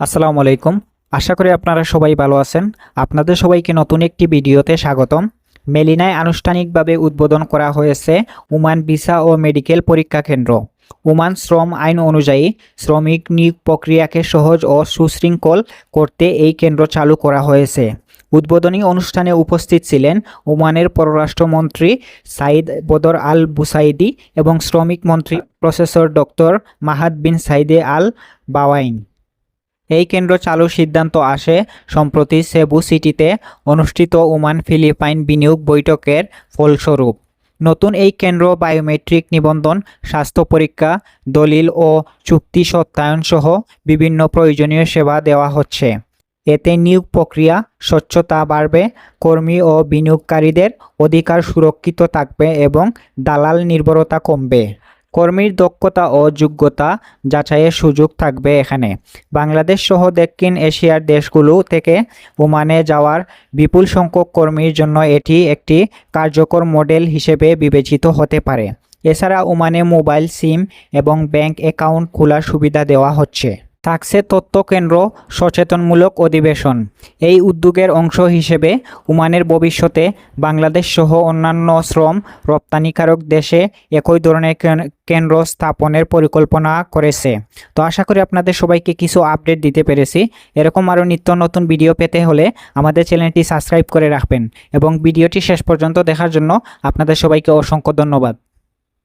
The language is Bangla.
আসসালামু আলাইকুম। আশা করি আপনারা সবাই ভালো আছেন। আপনাদের সবাইকে নতুন একটি ভিডিওতে স্বাগতম। মেলিনায় আনুষ্ঠানিকভাবে উদ্বোধন করা হয়েছে উমান ভিসা ও মেডিকেল পরীক্ষা কেন্দ্র। উমান শ্রম আইন অনুযায়ী শ্রমিক নিয়োগ প্রক্রিয়াকে সহজ ও সুশৃঙ্খল করতে এই কেন্দ্র চালু করা হয়েছে। উদ্বোধনী অনুষ্ঠানে উপস্থিত ছিলেন ওমানের পররাষ্ট্রমন্ত্রী সাইদ বদর আল বুসাইদি এবং শ্রমিক মন্ত্রী professor doctor Mahad bin Said al Bawain. এই কেন্দ্র চালুর সিদ্ধান্ত আসে সম্প্রতি সেবু সিটিতে অনুষ্ঠিত ওমান ফিলিপাইন বিনিয়োগ বৈঠকের ফলস্বরূপ। নতুন এই কেন্দ্র বায়োমেট্রিক নিবন্ধন, স্বাস্থ্য পরীক্ষা, দলিল ও চুক্তি সত্যায়ন সহ বিভিন্ন প্রয়োজনীয় সেবা দেওয়া হচ্ছে। এতে নিয়োগ প্রক্রিয়া, স্বচ্ছতা বাড়বে, কর্মী ও বিনিয়োগকারীদের অধিকার সুরক্ষিত থাকবে এবং দালাল নির্ভরতা কমবে। কর্মীর দক্ষতা ও যোগ্যতা যাচাইয়ের সুযোগ থাকবে এখানে। বাংলাদেশ সহ দক্ষিণ এশিয়ার দেশগুলো থেকে ওমানে যাওয়ার বিপুল সংখ্যক কর্মীর জন্য এটি একটি কার্যকর মডেল হিসেবে বিবেচিত হতে পারে। এছাড়া ওমানে মোবাইল সিম এবং ব্যাংক অ্যাকাউন্ট খোলার সুবিধা দেওয়া হচ্ছে। থাকছে তথ্য কেন্দ্র সচেতনমূলক অধিবেশন। এই উদ্যোগের অংশ হিসেবে উমানের ভবিষ্যতে বাংলাদেশ সহ অন্যান্য শ্রম রপ্তানিকারক দেশে একই ধরনের কেন- কেন্দ্র স্থাপনের পরিকল্পনা করেছে। তো আশা করি আপনাদের সবাইকে কিছু আপডেট দিতে পেরেছি। এরকম আরও নিত্য নতুন ভিডিও পেতে হলে আমাদের চ্যানেলটি সাবস্ক্রাইব করে রাখবেন এবং ভিডিওটি শেষ পর্যন্ত দেখার জন্য আপনাদের সবাইকে অসংখ্য ধন্যবাদ।